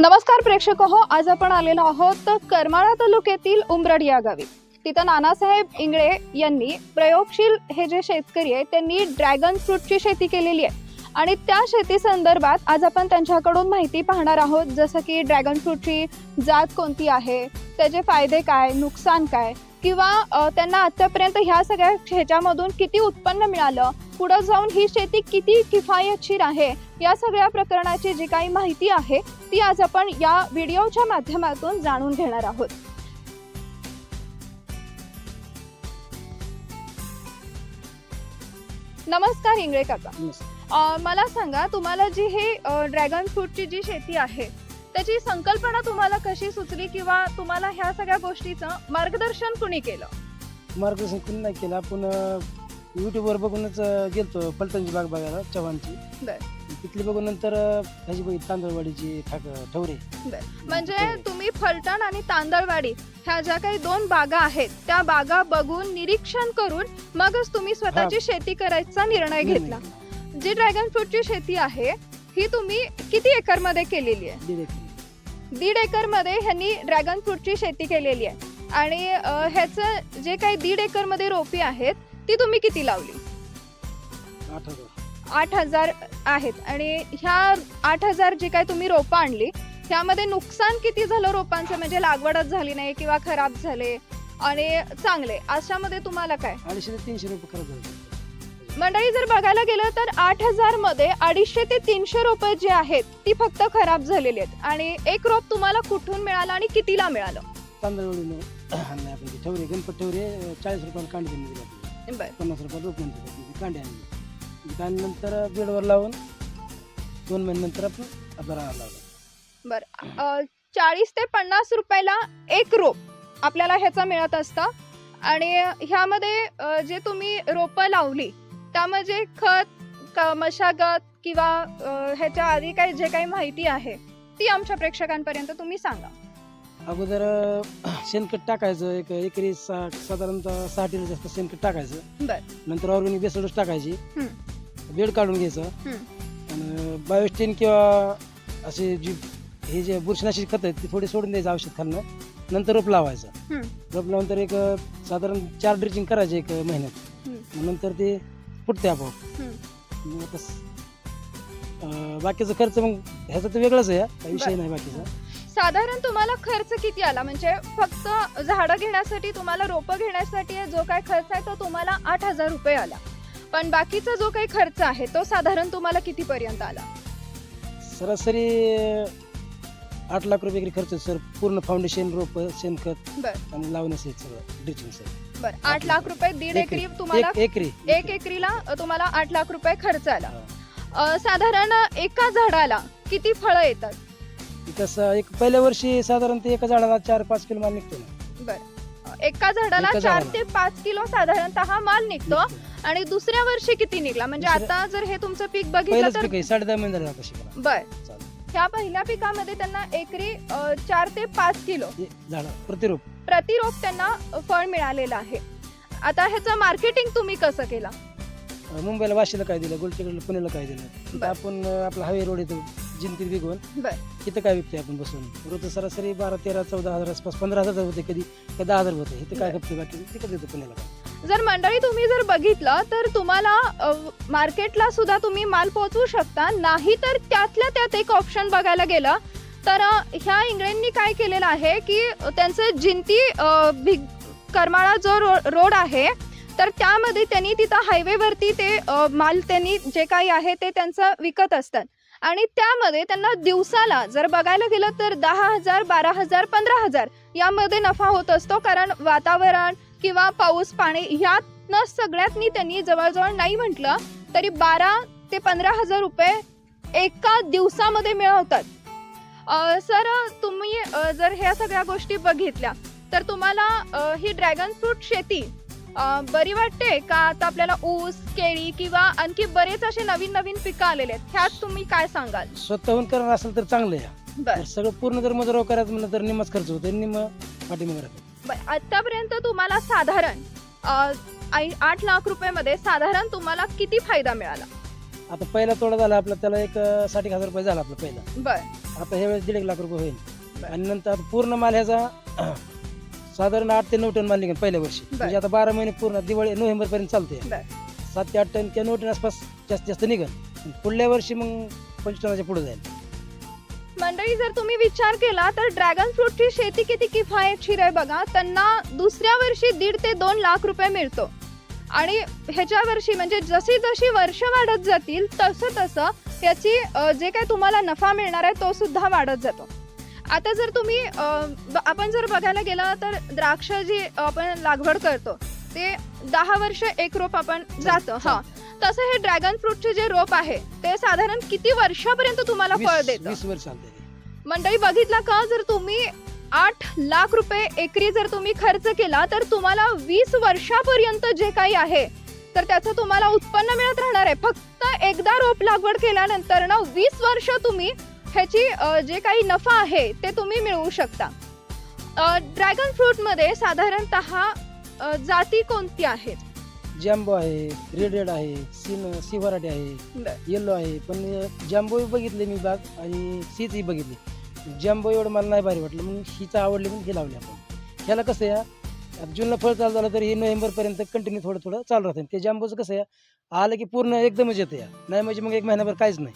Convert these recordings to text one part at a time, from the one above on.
नमस्कार प्रेक्षक हो आज आपण आलेलो आहोत करमाळा तालुक्यातील उंबरड या गावी. तिथं नानासाहेब इंगळे यांनी प्रयोगशील हे जे शेतकरी आहेत त्यांनी ड्रॅगन फ्रूटची शेती केलेली आहे. आणि त्या शेती संदर्भात आज आपण त्यांच्याकडून माहिती पाहणार आहोत जसं की ड्रॅगन फ्रूटची जात कोणती आहे त्याचे फायदे काय नुकसान काय किंवा त्यांना आतापर्यंत ह्या सगळ्या ह्याच्यामधून किती उत्पन्न मिळालं? पुढे जाऊन ही शेती किती किफायतशीर आहे? या सगळ्या प्रकरणाची जी काही माहिती आहे ती आज आपण या व्हिडिओच्या माध्यमातून जाणून घेणार आहोत. नमस्कार इंगळे काका. मला सांगा तुम्हाला जी हे ड्रॅगन फ्रूटची जी शेती आहे त्याची संकल्पना तुम्हाला कशी सुचली किंवा तुम्हाला ह्या सगळ्या गोष्टीचं मार्गदर्शन कुणी केलं? मार्गदर्शन कोणी नाही केलं. आपण युट्यूबवर बघूनच गेलतो पलटणची बाग बघायला चव्हाणची. तिथली बघून नंतर ह्याची बघितली तांदळवाडीची ठाक ठवरे. म्हणजे तुम्ही फलटण आणि तांदळवाडी ह्या ज्या काही दोन बागा आहेत त्या बागा बघून निरीक्षण करून मगच तुम्ही स्वतःची शेती करायचा निर्णय घेतला. जी ड्रॅगन फ्रूटची शेती आहे ही तुम्ही किती एकरमध्ये केलेली आहे? दीड एकर. दीड एकरमध्ये ह्यांनी ड्रॅगन फ्रूटची शेती केलेली आहे. आणि ह्याचं जे काही दीड एकरमध्ये रोपी आहेत ती तुम्ही किती लावली? आठ हजार. आहेत. आणि ह्या आठ हजार जी काय तुम्ही रोपं आणली त्यामध्ये नुकसान किती झालं रोपांचं? म्हणजे लागवडच झाली नाही किंवा खराब झाले आणि चांगले. अशामध्ये तुम्हाला काय? अडीचशे ते तीनशे रुपये खर्च झाले. मंडळी जर बघायला गेलं तर आठ हजारमध्ये अडीचशे ते तीनशे रुपये जे आहेत ती फक्त खराब झालेली आहेत. आणि एक रोप तुम्हाला कुठून मिळालं आणि कितीला मिळालं? तांदळवाडीनं आणलं आपण ते ठवरे गणपत ठवरे चाळीस रुपयाला कांडे दिली. बरं. पन्नास रुपये रोप म्हणते त्याची. कांडे आणली. ती कांडे नंतर बेडवर लावून दोन महिन्यानंतर आपण आपला लावला. बर. चाळीस ते पन्नास रुपयाला एक रोप आपल्याला ह्याचं मिळत असतं. आणि ह्यामध्ये अ, जे तुम्ही रोपं लावली त्यामध्ये खत क- मशागत किंवा ह्याच्या आधी काही जे काही माहिती आहे ती आमच्या प्रेक्षकांपर्यंत तुम्ही सांगा अगोदर शेणखत टाकायचं एक एकरी सा साधारणतः सहा टिन जास्त शेणखत टाकायचं बर. नंतर ऑर्गॅनिक बेसडोस टाकायची हम्म. बेड काढून घ्यायचं हम्म. आणि बायोस्टेन किंवा असे जी हे जे बुरशीनाशी खत आहेत ते थोडी सोडून द्यायचं औषध खाल्लं नंतर रोप लावायचं हम्म. रोप लावून तर एक साधारण चार ड्रिचिंग करायचे एक महिन्यात हम्म. मग नंतर ते फुटते आपोआप. मग आता स- अं, बाकीचा खर्च मग ह्याचा तर वेगळाच आहे हा. काही विषय बर. नाही बाकीचा साधारण तुम्हाला खर्च किती आला म्हणजे फक्त झाडं घेण्यासाठी तुम्हाला रोपं घेण्यासाठी जो काय खर्च आहे तो तुम्हाला आठ हजार रुपये आला पण बाकीचा जो काही खर्च आहे तो साधारण तुम्हाला किती पर्यंत आला सरासरी आठ लाख रुपये खर्च सर. पूर्ण फाउंडेशन रोप शेणखत बर. आणि लावण्यास सगळं ड्रिचिंग सर बर. आठ लाख रुपये दीड एक- एकरी तुम्हाला एक एकरी. एक एकरीला तुम्हाला आठ लाख रुपये खर्च आला. अ, साधारण एका झाडाला किती फळं येतात? तसं एक पहिल्या वर्षी साधारणतः एका झाडाला चार पाच किलो माल निघतो ना. बर. एका झाडाला एका चार झाडाला. ते पाच किलो साधारणतः माल निघतो. आणि दुसऱ्या वर्षी किती निघला? म्हणजे दुसऱ्या- आता जर हे तुमचं पीक बघितलं पहिलंच तर पीक आहे साडे दहा महिने झाले आता शिकायला. बर. ह्या पहिल्या पिकामध्ये त्यांना एकरी अ, चार ते पाच किलो हे झाड प्रतिरोप. प्रतिरोप त्यांना फळ मिळालेलं आहे. आता ह्याचं मार्केटिंग तुम्ही कसं केलं? अं, मुंबईला वाशीला काय दिलं गोलटेकडला पुण्याला काय दिलं? तिथं बर. आपण अं, आपला हायवे रोड येतो जिंतीत बिगवून. बर. तिथं काय विकतोय आपण बसून? रोज सरासरी बारा तेरा चौदा हजार आसपास पंधरा हजार होते कधी कधी दहा हजार होते इथं काय. खपते बाकी? तिकडे देतो पुण्याला. जर मंडळी तुम्ही जर बघितलं तर तुम्हाला मार्केटला सुद्धा तुम्ही माल पोहोचवू शकता. नाही तर त्यातल्या त्यात एक ऑप्शन बघायला गेलं तर ह्या इंग्लंडनी काय केलेलं आहे की त्यांचं जिंती भिग करमाळा जो रो रोड आहे तर त्यामध्ये त्यांनी तिथं हायवेवरती ते माल त्यांनी जे काही आहे ते त्यांचं विकत असतात. आणि त्यामध्ये त्यांना दिवसाला जर बघायला गेलं तर दहा हजार बारा हजार पंधरा हजार यामध्ये नफा होत असतो. कारण वातावरण किंवा पाऊस पाणी ह्यातनं सगळ्यातनी त्यांनी जवळजवळ नाही म्हटलं तरी बारा ते पंधरा हजार रुपये एका दिवसामध्ये मिळवतात. सर तुम्ही जर ह्या सगळ्या गोष्टी बघितल्या तर तुम्हाला ही ड्रॅगन फ्रूट शेती बरी वाटते का? आता आपल्याला ऊस केळी किंवा आणखी बरेच असे नवीन नवीन पिकं आलेले आहेत. ह्यात तुम्ही काय सांगाल? स्वतःहून करणार असेल तर चांगलं आहे. बर. सगळं पूर्ण जर मजुराव करायचं म्हणलं तर निम्माच खर्च होतो. निम्म राहतो. बर आतापर्यंत तुम्हाला साधारण आठ लाख रुपये मध्ये साधारण तुम्हाला किती फायदा मिळाला? आता पहिला तोडा झाला आपला त्याला एक साठ हजार रुपये झाला आपला पहिला. बर. आता ह्या वेळेस दीड एक लाख रुपये होईल. आणि नंतर पूर्ण माल ह्याचा साधारण आठ ते नऊ टन माल निघेल पहिल्या वर्षी. म्हणजे आता बारा महिने पूर्ण दिवाळी नोव्हेंबर पर्यंत चालते. सात ते आठ टन किंवा नऊ टन आसपास जास्तीत जास्त निघेल. पुढल्या वर्षी मग पंचवीस टनाच्या पुढे जाईल. मंडळी जर तुम्ही विचार केला तर ड्रॅगन फ्रूटची शेती किती किफायतशीर आहे बघा. त्यांना दुसऱ्या वर्षी दीड ते दोन लाख रुपये मिळतो. आणि ह्याच्या वर्षी म्हणजे जशी जशी वर्ष वाढत जातील तसं तसं याची अ, जे काय तुम्हाला नफा मिळणार आहे तो सुद्धा वाढत जातो. आता जर तुम्ही आपण जर बघायला गेलं तर द्राक्ष जी आपण लागवड करतो ते दहा वर्ष एक रोप आपण जातं. हा. तसं हे ड्रॅगन फ्रूटचे जे रोप आहे ते साधारण किती वर्षापर्यंत तुम्हाला फळ देतं? मंडळी बघितला का? जर तुम्ही आठ लाख रुपये एकरी जर तुम्ही खर्च केला तर तुम्हाला वीस वर्षापर्यंत जे काही आहे तर त्याचं तुम्हाला उत्पन्न मिळत राहणार आहे. फक्त एकदा रोप लागवड केल्यानंतर ना वीस वर्ष तुम्ही ह्याची जे काही नफा आहे ते तुम्ही मिळवू शकता. ड्रॅगन फ्रूटमध्ये साधारणतः जाती कोणती आहेत? जॅम्बो आहे रेड रेड आहे सीन सी व्हरायटी आहे येल्लो आहे. पण जॅम्बो बघितले मी बाग आणि सीच बघितली. जॅम्बो एवढं मला नाही भारी वाटलं. मग हीच आवडली म्हणून हे लावले आपण. ह्याला कसं आता जूनला फळ चालू झालं तर हे नोव्हेंबरपर्यंत कंटिन्यू थोडं थोडं चालू राहतं. ते जॅम्बोचं कसं आहे आलं की पूर्ण एकदमच येतं या. नाही म्हणजे मग एक महिनाभर काहीच नाही.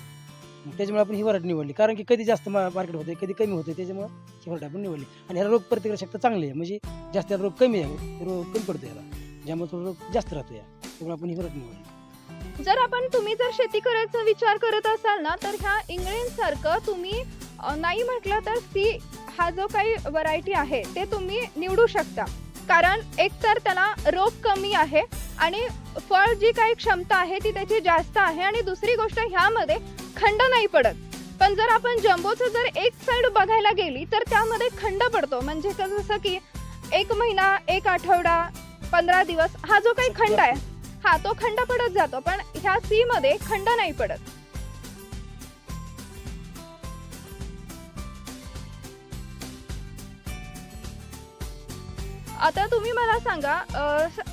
मग त्याच्यामुळे आपण ही व्हरायटी निवडली. कारण की कधी जास्त मार्केट होते कधी कमी होते त्याच्यामुळे ही व्हरायटी आपण निवडली. आणि ह्याला रोग प्रतिकारशक्ती चांगली आहे. म्हणजे जास्त याला रोग कमी आहे रोग कमी पडतो याला ज्यामुळे थोडं जास्त राहतो या त्यामुळे आपण हे करत नाही जर आपण तुम्ही जर शेती करायचा विचार करत असाल ना तर ह्या इंग्लंडसारखं तुम्ही अ, नाही म्हटलं तर सी हा जो काही व्हरायटी आहे ते तुम्ही निवडू शकता. कारण एक तर त्याला रोग कमी आहे आणि फळ जी काही क्षमता आहे ती त्याची जास्त आहे आणि दुसरी गोष्ट ह्यामध्ये खंड नाही पडत. पण जर आपण जम्बोचं जर एक साईड बघायला गेली तर त्यामध्ये खंड पडतो. म्हणजे क- जसं की एक महिना एक आठवडा पंधरा दिवस हा जो काही खंड आहे हा तो खंड पडत जातो पण ह्या सी मध्ये खंड नाही पडत. आता तुम्ही मला सांगा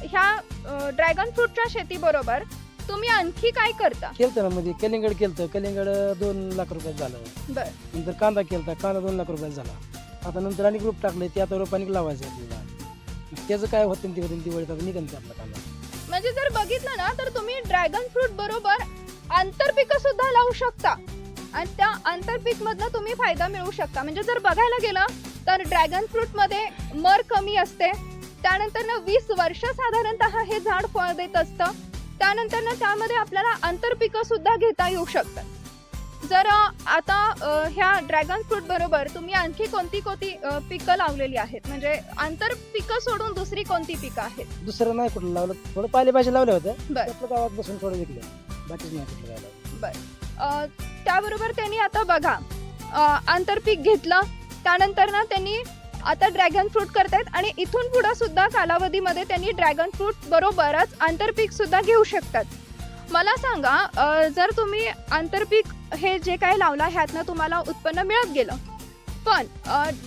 ह्या ड्रॅगन फ्रूटच्या शेती बरोबर तुम्ही आणखी काय करता? केलं ना मध्ये कलिंगड केलं कलिंगड दोन लाख रुपयात झालं. बर. नंतर कांदा केलता कांदा दोन लाख रुपयात झाला. आता नंतर आणि ग्रुप टाकले ते आता रोपानिक लावायचं त्याचं काय होतं ते होतं दिवाळीत निघन ते आपलं कांदा म्हणजे जर बघितलं ना तर तुम्ही ड्रॅगन फ्रूट बरोबर आंतरपिक सुद्धा लावू शकता. आणि त्या आंतरपीक मधनं तुम्ही फायदा मिळवू शकता. म्हणजे जर बघायला गेलं तर ड्रॅगन फ्रूटमध्ये मर कमी असते. त्यानंतर ना वीस वर्ष साधारणतः हे झाड फळ देत असतं. त्यानंतर ना त्यामध्ये आपल्याला आंतरपिकं सुद्धा घेता येऊ शकतात. जर आता ह्या ड्रॅगन फ्रूट बरोबर तुम्ही आणखी कोणती कोणती पिकं लावलेली आहेत? म्हणजे आंतर पिकं सोडून दुसरी कोणती पिकं आहेत? दुसरं नाही कुठलं लावलं. थोडं पालेभाज्या बर. आपल्या गावात बसून थोडं विकलं. बाकीच नाही कुठलं काय लावलं. अ, त्याबरोबर त्यांनी आता बघा अ, आंतरपीक घेतलं. त्यानंतर ना त्यांनी आता ड्रॅगन फ्रूट करतायत आणि इथून पुढे सुद्धा कालावधीमध्ये त्यांनी ड्रॅगन फ्रूट बरोबरच आंतरपीक सुद्धा घेऊ शकतात. मला सांगा अ, जर तुम्ही आंतरपीक हे जे काही लावला ह्यातनं तुम्हाला उत्पन्न मिळत गेलं. पण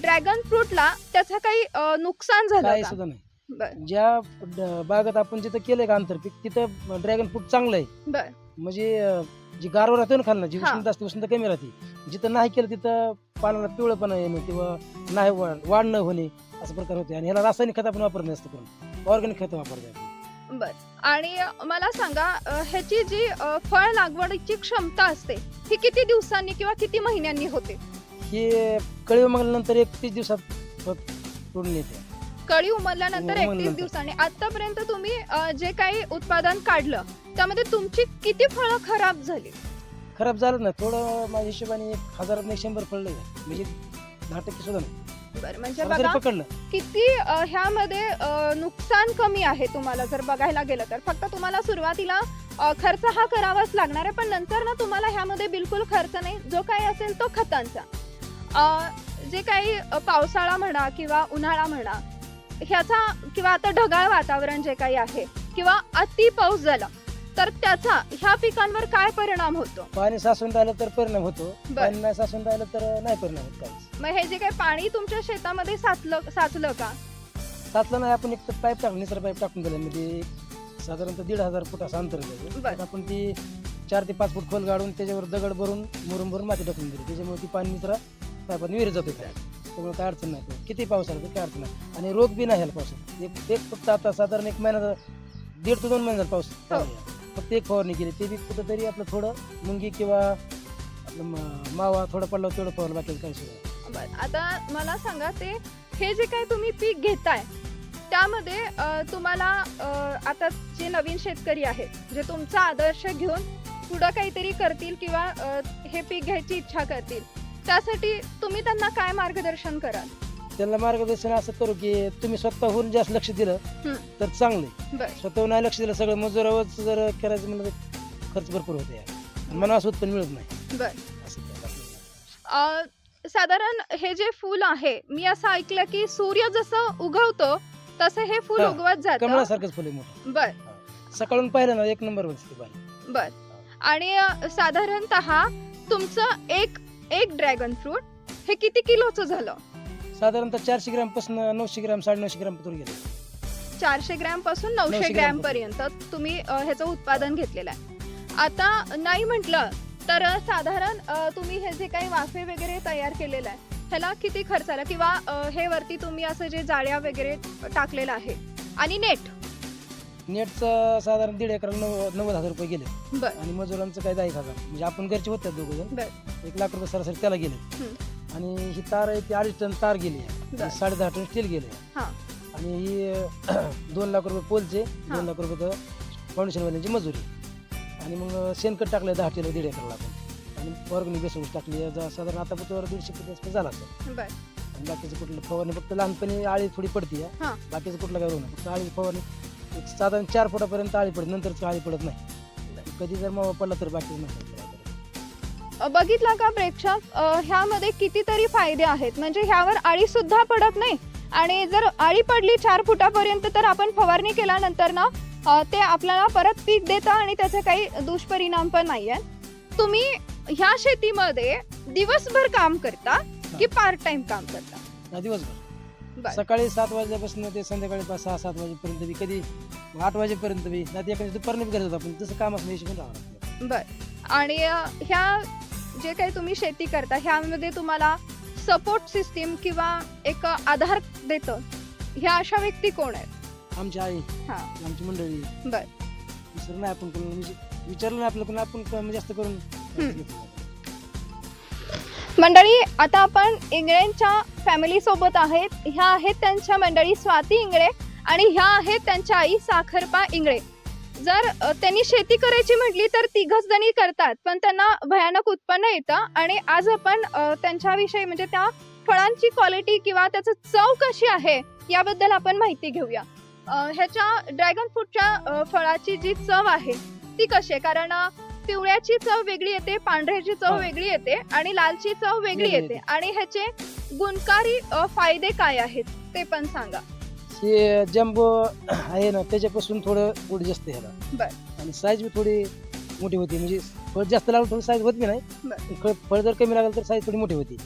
ड्रॅगन फ्रूटला त्याचं काही नुकसान झालं काही का? सुद्धा नाही. बर. ज्या ड- बागात आपण जिथं केलंय का आंतरपीक तिथं ड्रॅगन फ्रूट चांगलं आहे. बर. म्हणजे अं, जी गारवा राहते ना खालना जी हा. उष्णता असते उष्णता कमी राहते. जिथं नाही केलं तिथं पानाला पिवळंपणा येणं किंवा नाही वाढ वाढ न होणे असं प्रकार होते. आणि ह्याला रासायनिक खत आपण वापरत नसतं करून. ऑर्गॅनिक खत वापरतो आपण. बर. आणि मला सांगा ह्याची जी फळ लागवडीची क्षमता असते ही किती दिवसांनी किंवा किती महिन्यांनी होते? हे कळी उमगल्यानंतर एकतीस दिवसात तोडून येते. कळी उमरल्यानंतर एकतीस. दिवसांनी. आतापर्यंत तुम्ही जे काही उत्पादन काढलं त्यामध्ये तुमची किती फळं खराब झाली? खराब झालं ना थोडं माझ्या हिशोबाने एक हजारात एक शंभर पडलं म्हणजे दहा टक्के सुद्धा नाही. बरं म्हणजे बघा पकडलं. किती अ, ह्यामध्ये अ, नुकसान कमी आहे तुम्हाला जर बघायला गेलं तर. फक्त तुम्हाला सुरुवातीला अ, खर्च हा करावाच लागणार आहे पण नंतर ना तुम्हाला ह्यामध्ये बिलकुल खर्च नाही. जो काही असेल तो खतांचा. अ, जे काही अ, पावसाळा म्हणा किंवा उन्हाळा म्हणा ह्याचा किंवा आता ढगाळ वातावरण जे काही आहे किंवा अति पाऊस झाला तर त्याचा ह्या पिकांवर काय परिणाम होतो? पाणी साचून राहिलं तर परिणाम होतो. बर. पाणी नाही साचून राहिलं तर नाही परिणाम होत काहीच. मग हे जे काही पाणी तुमच्या शेतामध्ये साचलं साचलं का? साचलं नाही. आपण एक तर पाईप टाकून निसर पाईप टाकून दिलं. म्हणजे साधारणतः दीड हजार फूट असं अंतर. बर. त्यात आपण ती चार ते पाच फूट खोल गाडून त्याच्यावर दगड भरून मुरुम भरून माती टाकून दिली. त्याच्यामुळे ती पाणी निचरा पायपात विहिरीत जातो काय त्यामुळे काय अडचण नाही. किती पाऊस आला तर काय अडचण नाही. आणि रोग बी नाही ह्याला पावसात. एक एक फक्त आता साधारण एक महिना दीड ते दोन महिने झाला पाऊस. चालू आहे. फक्त एक फवारणी केली ते बी कुठंतरी आपलं थोडं मुंगी किंवा आपलं म- मावा थोडं पडलं तेवढं फवारलं बाकी काही सुद्धा. बरं आता मला सांगा ते हे जे काही तुम्ही पीक घेताय त्यामध्ये अ, तुम्हाला अ, आता जे नवीन शेतकरी आहेत जे तुमचा आदर्श घेऊन पुढं काहीतरी करतील किंवा अ, हे पीक घ्यायची इच्छा करतील त्यासाठी तुम्ही त्यांना काय मार्गदर्शन कराल? त्यांना मार्गदर्शन असं करू की तुम्ही स्वतःहून जास्त लक्ष दिलं. तर चांगलं आहे. बरं. स्वतःहून नाही लक्ष दिलं सगळं मजुरावरच जर करायचं म्हणलं तर खर्च भरपूर होते यार. मनास उत्पन्न मिळत नाही. बरं. असं त्याला आपल्याला. अ, साधारण हे जे फूल आहे मी असं ऐकलं की सूर्य जसं उगवतो तसं हे फूल हा, उगवत जातं. कमळासारखंच फुले मोठं. बर. सकाळून पाहिलं ना एक नंबर बर. आणि अ, साधारणतः तुमचं एक एक ड्रॅगन फ्रूट हे किती किलोचं झालं? साधारणतः चारशे ग्रॅमपासून नऊशे ग्रॅम साडेनऊशे ग्रॅम पर्यंत गेले. चारशे ग्रॅमपासून नऊशे 900 ग्रॅम पर्यंत तुम्ही अ, ह्याचं उत्पादन घेतलेलं आहे. आता नाही म्हटलं तर साधारण अ, तुम्ही हे जे काही वाफे वगैरे तयार केलेलं आहे ह्याला किती खर्च आला? किंवा अ, हे वरती तुम्ही असं जे जाळ्या वगैरे टाकलेलं आहे आणि नेट? नेटचं साधारण दीड एकर नव्वद नव्वद हजार रुपये गेले. बर. आणि मजुरांचं काय दहा एक हजार. म्हणजे आपण घरचे होते दोघं जण. एक लाख रुपये सरासरी त्याला गेले. हम्म. आणि ही तार आहे ती अडीच टन तार गेली. आहे साडे दहा टन स्टील गेले. हा. आणि ही दोन लाख रुपये पोलचे. दोन लाख रुपये फाउंडेशन वाल्यांची मजुरी. आणि मग शेणखत टाकलं दहा किलो दीड एकरला आपण. आणि ऑर्गॅनिक बेसोस टाकली साधारण आता पुतवर दीडशे आसपास झाला असेल. बर. आणि बाकीचं कुठलं फवारणी फक्त लहानपणी आळी थोडी पडती आहे. हा. बाकीचं कुठलं काय होणार फक्त आळी फवारणी. साधारण चार फुटापर्यंत आळी पडते नंतर आळी पडत नाही. कधी जर मावा पडला तर बाकी नाही बघितला का प्रेक्षक? ह्यामध्ये कितीतरी फायदे आहेत. म्हणजे ह्यावर आळी सुद्धा पडत नाही. आणि जर आळी पडली चार फुटापर्यंत तर आपण फवारणी केल्यानंतर ना ते आपल्याला परत पीक देतं आणि त्याचे काही दुष्परिणाम पण नाही आहेत. तुम्ही ह्या शेतीमध्ये दिवसभर काम करता की पार्ट टाइम काम करता? दिवसभर. बर. सकाळी सात वाजल्यापासून ते संध्याकाळी पाच सहा सात वाजेपर्यंत बी कधी आठ वाजेपर्यंत बी नाही दुपारने बी करत होतो आपण. तसं काम असं हिशोबाने लागतं बर. आणि ह्या जे काही तुम्ही शेती करता ह्यामध्ये तुम्हाला सपोर्ट सिस्टीम किंवा एक आधार देतं. ह्या अशा व्यक्ती कोण आहेत? आमची आई हा. आमची मंडळी. बर. नाही आपण म्हणजे विचारलं नाही आपलं पण आपण जास्त करून. मंडळी आता आपण इंगळेंच्या फॅमिली सोबत आहेत. ह्या आहेत त्यांच्या मंडळी स्वाती इंगळे आणि ह्या आहेत त्यांच्या आई साखरपा इंगळे. जर त्यांनी शेती करायची म्हटली तर तिघच जणी करतात पण त्यांना भयानक उत्पन्न येतं आणि आज आपण त्यांच्याविषयी म्हणजे त्या फळांची क्वालिटी किंवा त्याचं चव कशी आहे याबद्दल आपण माहिती घेऊया. ह्याच्या ड्रॅगन फ्रूटच्या फळाची जी चव आहे ती कशी आहे? कारण पिवळ्याची चव वेगळी येते पांढऱ्याची चव. वेगळी येते आणि लालची चव वेगळी येते. आणि ह्याचे गुणकारी फायदे काय आहेत ते पण सांगा. हे जम्बो आहे ना त्याच्यापासून थोडं गोड जास्त ह्याला. बर. आणि साईज बी थोडी मोठी होती म्हणजे फळ जास्त लागलं थोडी साईज होत बी नाही. फळ फळ जर कमी लागलं तर साईज थोडी मोठी होती.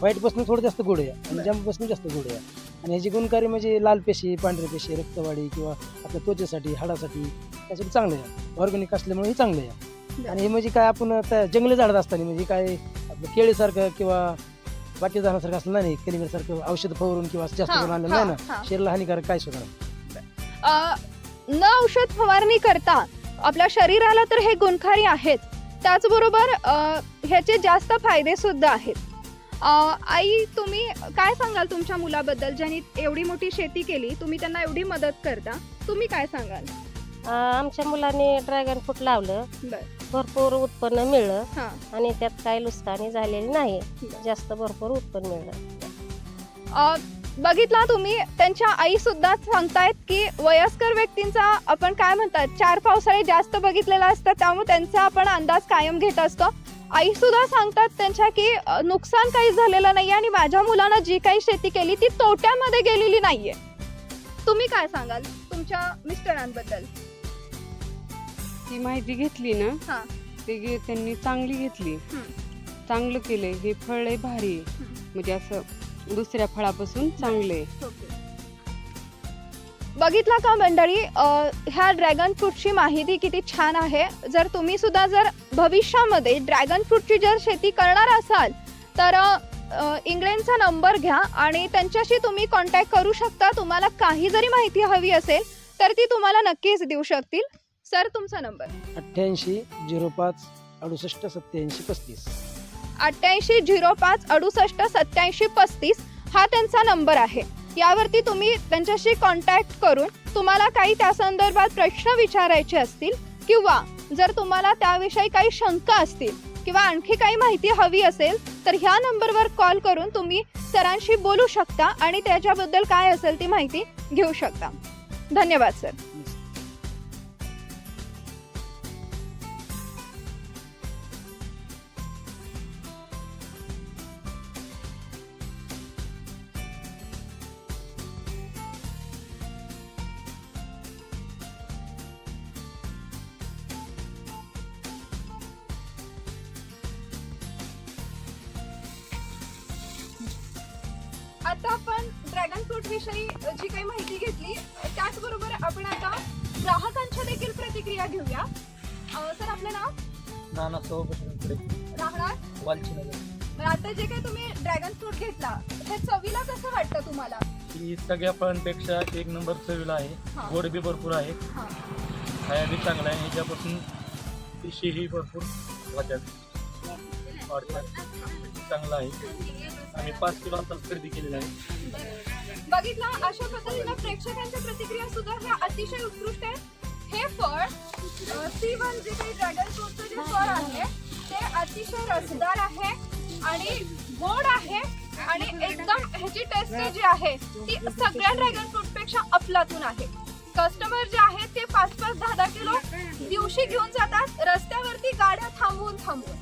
व्हाईटपासून थोडं जास्त गोड आहे. आणि बर. जम्बो पासून जास्त गोड आहे. आणि ह्याची गुणकारी म्हणजे लाल पेशी पांढऱ्या पेशी रक्तवाढी किंवा आपल्या त्वचेसाठी हाडासाठी त्यासाठी चांगलं आहे. ऑर्गॅनिक असल्यामुळे हे चांगलं आहे. आणि हे म्हणजे काय आपण आता जंगली झाडात असताना म्हणजे काय आपलं केळीसारखं किंवा बाकी झाडासारखं असलं नाही केलिमीसारखं औषध फवारून किंवा जास्त हा, करून आणलं हा, नाही ना? हा. शरीराला हानिकारक काय सुद्धा नाही. अ, न औषध फवारणी करता आपल्या शरीराला तर हे गुणकारी आहेत. त्याचबरोबर अ, ह्याचे जास्त फायदे सुद्धा आहेत. अ, आई तुम्ही काय सांगाल तुमच्या मुलाबद्दल? ज्यांनी एवढी मोठी शेती केली तुम्ही त्यांना एवढी मदत करता. तुम्ही काय सांगाल? आमच्या मुलांनी ड्रॅगन फ्रूट लावलं. बर. भरपूर उत्पन्न मिळलं हा. आणि त्यात काही नुकसानी झालेली नाही. जास्त भरपूर उत्पन्न मिळलं. अ, बघितला तुम्ही त्यांच्या आई सुद्धा सांगतायत की वयस्कर व्यक्तींचा आपण काय म्हणतात चार पावसाळे जास्त बघितलेला असतात त्यामुळे त्यांचा आपण अंदाज कायम घेत असतो. आई सुद्धा सांगतात त्यांच्या की अ, नुकसान काही झालेलं नाही आणि माझ्या मुलानं जी काही शेती केली ती तोट्यामध्ये गेलेली नाहीये. तुम्ही काय सांगाल तुमच्या मिस्टरांबद्दल? ती माहिती घेतली ना हा. ते गे- त्यांनी चांगली घेतली. हम्म. चांगलं केलंय हे फळ आहे भारी आहे. म्हणजे असं दुसऱ्या फळापासून चांगले बघितला का मंडळी अ, ह्या ड्रॅगन फ्रूटची माहिती किती छान आहे. जर तुम्ही सुद्धा जर भविष्यामध्ये ड्रॅगन फ्रूटची जर शेती करणार असाल तर अ, इंग्लंडचा नंबर घ्या आणि त्यांच्याशी तुम्ही कॉन्टॅक्ट करू शकता. तुम्हाला काही जरी माहिती हवी असेल तर ती तुम्हाला नक्कीच देऊ शकतील. सर तुमचा नंबर? अठ्ठ्याऐंशी झिरो पाच अडुसष्ट सत्याऐंशी पस्तीस. अठ्ठ्याऐंशी झिरो पाच अडुसष्ट सत्याऐंशी पस्तीस हा त्यांचा नंबर आहे. यावरती तुम्ही त्यांच्याशी कॉन्टॅक्ट करून तुम्हाला काही त्या संदर्भात प्रश्न विचारायचे असतील किंवा जर तुम्हाला त्याविषयी काही शंका असतील किंवा आणखी काही माहिती हवी असेल तर ह्या नंबरवर कॉल करून तुम्ही सरांशी बोलू शकता आणि त्याच्याबद्दल काय असेल ती माहिती घेऊ शकता. धन्यवाद सर. आता आपण ड्रॅगन फ्रूट विषयी जी काही माहिती घेतली त्याचबरोबर आपण आता ग्राहकांच्या देखील प्रतिक्रिया घेऊया. अ, सर आपलं नाव? नाना सोबत राहणार? तर आता जे काही तुम्ही ड्रॅगन फ्रूट घेतला हे चवीला कसं वाटतं तुम्हाला? ही सगळ्या फळांपेक्षा एक नंबर चवीला आहे. गोड बी भरपूर आहे. हा. खाया बी चांगला आहे. ह्याच्यापासून पिशीही भरपूर वाटतात चांगला आहे. आम्ही पाच किलो आता खरेदी केलेला आहे बघितला अशा पद्धतीनं प्रेक्षकांच्या प्रतिक्रिया सुद्धा ह्या अतिशय उत्कृष्ट आहेत. हे फळ सी वन जे काही ड्रॅगन फ्रूटचं जे फळ आहे ते अतिशय रसदार आहे आणि गोड आहे आणि एकदम ह्याची टेस्ट जी आहे ती सगळ्या ड्रॅगन फ्रूटपेक्षा अफलातून आहे. कस्टमर जे आहेत ते पाच पाच दहा दहा किलो दिवशी घेऊन जातात रस्त्यावरती गाड्या थांबवून थांबवून